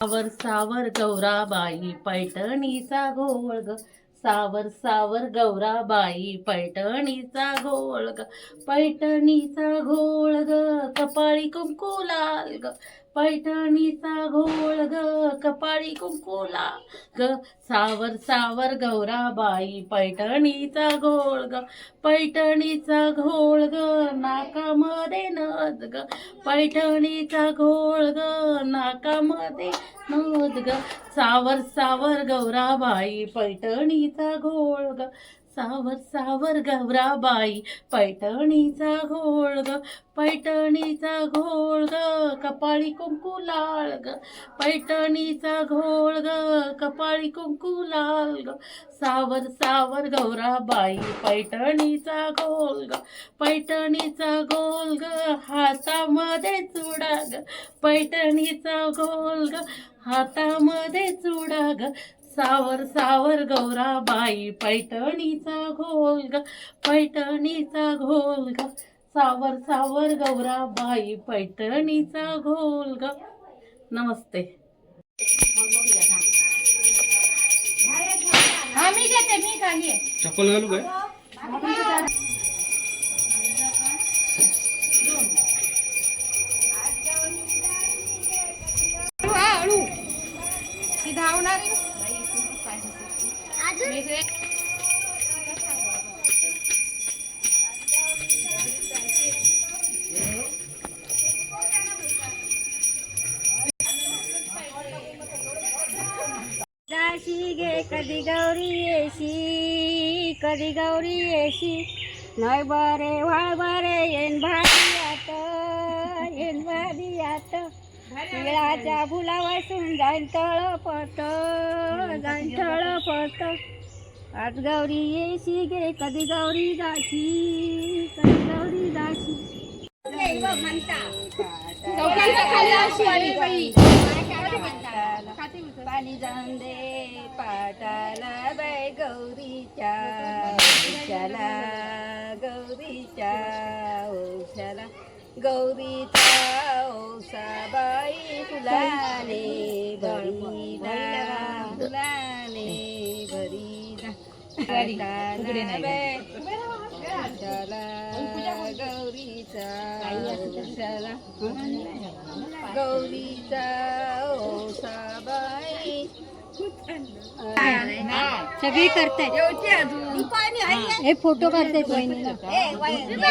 सावर सावर गौराबाई पैठणीचा घोळ ग सावर सावर गौराबाई पैठणीचा घोळ ग पैठणीचा घोळ ग कपाळी कुंकू लाल ग. पैठणीचा घोळ ग कपाळी कुंकुला ग. सावर सावर गौराबाई पैठणीचा घोळ ग. पैठणीचा घोळ ग नाकामध्ये नद ग. पैठणीचा घोळ ग नाकामध्ये नद ग. सावर सावर गौराबाई पैठणीचा घोळ ग. सावर सावर गवराबाई पैठणीचा घोळ ग पैठणीचा घोळ ग कपाळी कुंकू लाल ग. पैठणीचा घोळ ग कपाळी कुंकू लाल ग. सावर सावर गौराबाई पैठणीचा घोल ग पैठणीचा घोल ग हातामध्ये चुडा ग. पैठणीचा घोल ग हातामध्ये चुडा ग. सावर सावर गौराबाई पैठणीचा घोल ग पैठणीचा घोल ग सावर सावर गौराबाई पैठणीचा घोल ग नमस्ते. हा मी घेते मी खाली चप्पल घालू काय? दाशी गे कधी गौरी येशी कधी गौरी येशी. नाही बरे वाळ बरे येन भारी आत येन भारी आत तिळाच्या फुला वासून जाईन तळ पट जाईन तळ पट आज गौरी येशी गे कधी गौरी जाशी कधी गौरी जाशी. चौकांच्या खाली अशी. आली बाई पाणी जाऊन दे पाटाला बाय गौरीच्या ओशाला गौरीच्या ओशाला गौरीचा ओसा बाई फुलाने भरीना फुलाने भरीना गौरीचा. ओशाला गौरीचा ओसाबाई सगळी करतायत. हे फोटो करतायत वहिनीला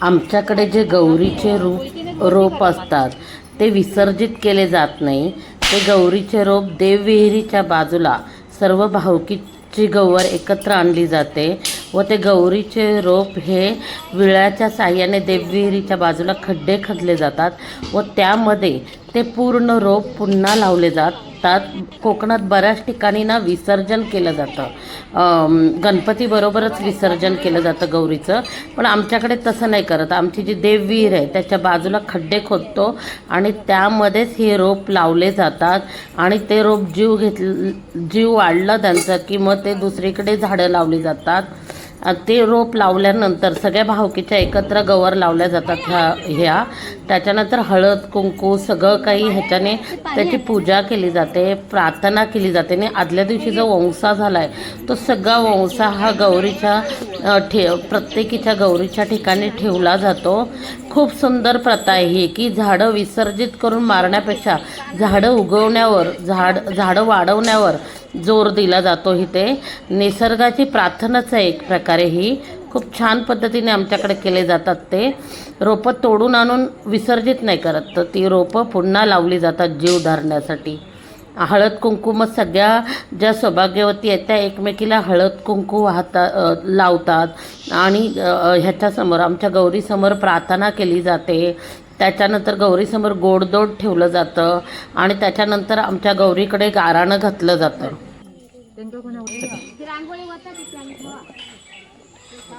आमच्याकडे जे गौरीचे रूप रोप असतात ते विसर्जित केले जात नाही. ते गौरीचे रोप देवविहिरीच्या बाजूला सर्व भावकीची गौवर एकत्र आणली जाते. व ते गौरीचे रोप हे विळ्याच्या साह्याने देवविहिरीच्या बाजूला खड्डे खदले जातात व त्यामध्ये ते पूर्ण रोप पुन्हा लावले जातात. कोकणात बऱ्याच ठिकाणी ना विसर्जन केलं जातं. गणपतीबरोबरच विसर्जन केलं जातं गौरीचं. पण आमच्याकडे तसं नाही करत. आमची जी देवविहीर आहे त्याच्या बाजूला खड्डे खोदतो आणि त्यामध्येच हे रोप लावले जातात आणि ते रोप जीव घेत जीव वाढलं त्यांचं की मग ते दुसरीकडे झाडं लावली जातात. ते रोप लावल्यानंतर सगळ्या भावकीच्या एकत्र गवर लावल्या जातात ह्या ह्या. त्याच्यानंतर हळद कुंकू सगळं काही ह्याच्याने त्याची पूजा केली जाते प्रार्थना केली जाते. आणि आदल्या दिवशी जो वंसा झाला आहे तो सगळा वंसा हा गौरीच्या ठे प्रत्येकीच्या गौरीच्या ठिकाणी ठेवला जातो. खूप सुंदर प्रथा आहे ही की झाडं विसर्जित करून मारण्यापेक्षा झाडं उगवण्यावर झाड झाडं वाढवण्यावर जोर दिला जातो इथे. निसर्गाची प्रार्थनाच आहे एक प्रकारे ही खूप छान पद्धतीने आमच्याकडे केले जातात ते. रोपं तोडून आणून विसर्जित नाही करत. तर ती रोपं पुन्हा लावली जातात जीव धरण्यासाठी. हळद कुंकू मग सगळ्या ज्या सौभाग्यवती आहेत त्या एकमेकीला हळद कुंकू वाहता लावतात. आणि ह्याच्यासमोर आमच्या गौरीसमोर प्रार्थना केली जाते. त्याच्यानंतर गौरीसमोर गोडदोड ठेवलं जातं आणि त्याच्यानंतर आमच्या गौरीकडे गाराणं घातलं जातं.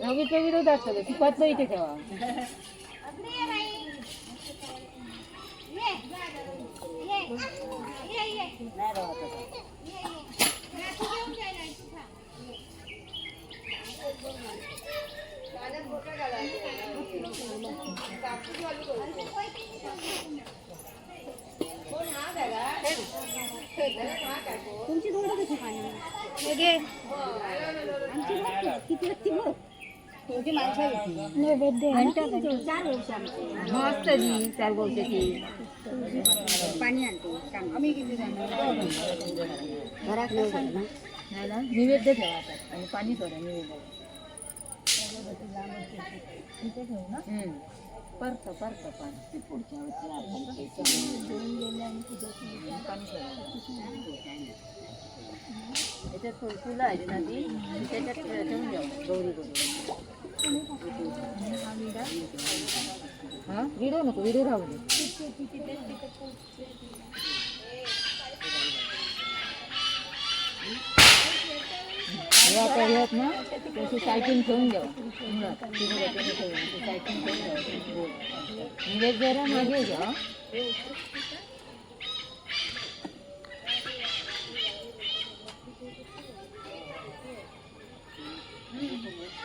रवीच्या विरोधात सगळं सुपातलं इथे ठेवा. तुमची दोन कशी पाणी आमची किती वर्ष आमची. मस्त जी चार गोष्टी पाणी आणतो? घरात निवेद्य ठेवा. आणि पाणी सोडा निवेद्य. ठेवू ना? परत परत पाणी. पुढच्या वर्षी आपण. पाणी सोडा. याच्यात थोडी फुलं आहेत ना ती. त्याच्यात ठेवून द्या गौरी गौरी हा? विडो नको विडो राहू दे हे आता हे आहेत ना त्याची सायटिंग ठेवून द्या जरा तिकडे त्याने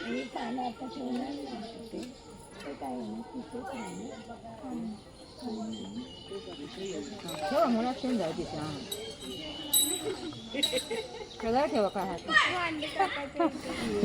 ठेवून, ती. सायटिंग ठेवून द्या. निवेद जरा मागे घ्या ठेवा मुळात ठेवून जाऊ तिथे हा. सगळं ठेवा काय हात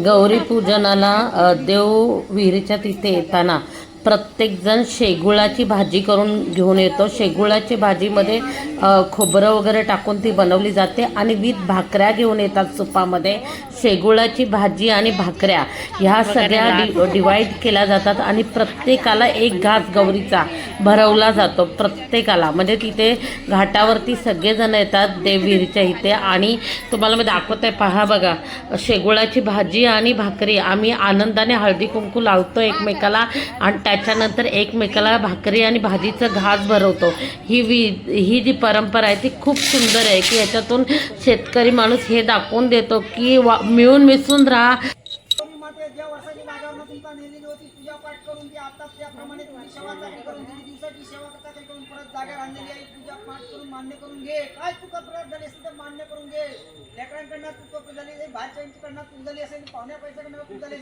गौरी पूजनाला देव विहिरीच्या तिथे येताना प्रत्येकजण शेगुळाची भाजी करून घेऊन येतो. शेगुळाची भाजीमध्ये अ, खोबरं वगैरे टाकून ती बनवली जाते आणि विथ भाकऱ्या घेऊन येतात सुपामध्ये. शेगुळाची भाजी आणि भाकऱ्या ह्या सगळ्या डि डिवाईड केल्या जातात आणि प्रत्येकाला एक घास गौरीचा भरवला जातो प्रत्येकाला. म्हणजे तिथे घाटावरती सगळेजण येतात देवविहीरच्या इथे आणि तुम्हाला मी दाखवत आहे पहा बघा. शेगुळाची भाजी आणि भाकरी आम्ही आनंदाने हळदी कुंकू लावतो एकमेकाला आणि त्याच्यानंतर एकमेकाला भाकरी आणि भाजीचं घास भरवतो. ही वि ही जी परंपरा आहे ती खूप सुंदर आहे की याच्यातून शेतकरी माणूस हे दाखवून देतो की वा मिळून मिसळून राहा. माते ज्या वर्षाची नेलेली होती करून आता त्याप्रमाणे करून सेवा करून परत आहे पूजा पाठ करून मान्य करून घे काय झाली असेल तर मान्य करून घे लेकरांकडनं झाली असेल पाहुण्या पैशाकडनं झाली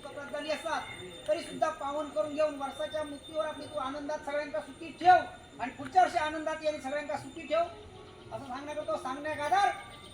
करताना झाली असतात तरी सुद्धा पावन करून घेऊन वर्षाच्या मुक्तीवर आपली तू आनंदात सगळ्यांना सुट्टी ठेव आणि पुढच्या वर्षी आनंदात ये सगळ्यांना सुट्टी ठेव. असं सांगण्यात तो सांगण्यात आधार.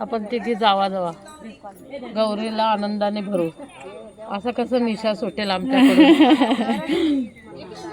आपण तिथे जावा जावा. गौरीला आनंदाने भरू. असं कसं निशा सुटेल आमच्याकडून?